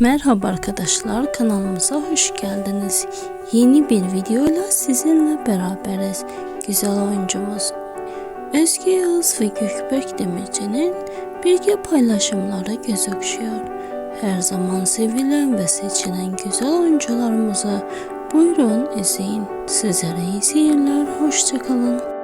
Merhaba arkadaşlar kanalımıza hoş geldiniz. Yeni bir videoyla sizinle beraberiz. Güzel oyuncumuz Özge Yağız ve Gökberk Demirci'nin birge paylaşımları göz. Her zaman sevilen ve seçilen güzel oyuncularımızı buyurun izleyin. Sizlere iyi seyirler, hoşçakalın.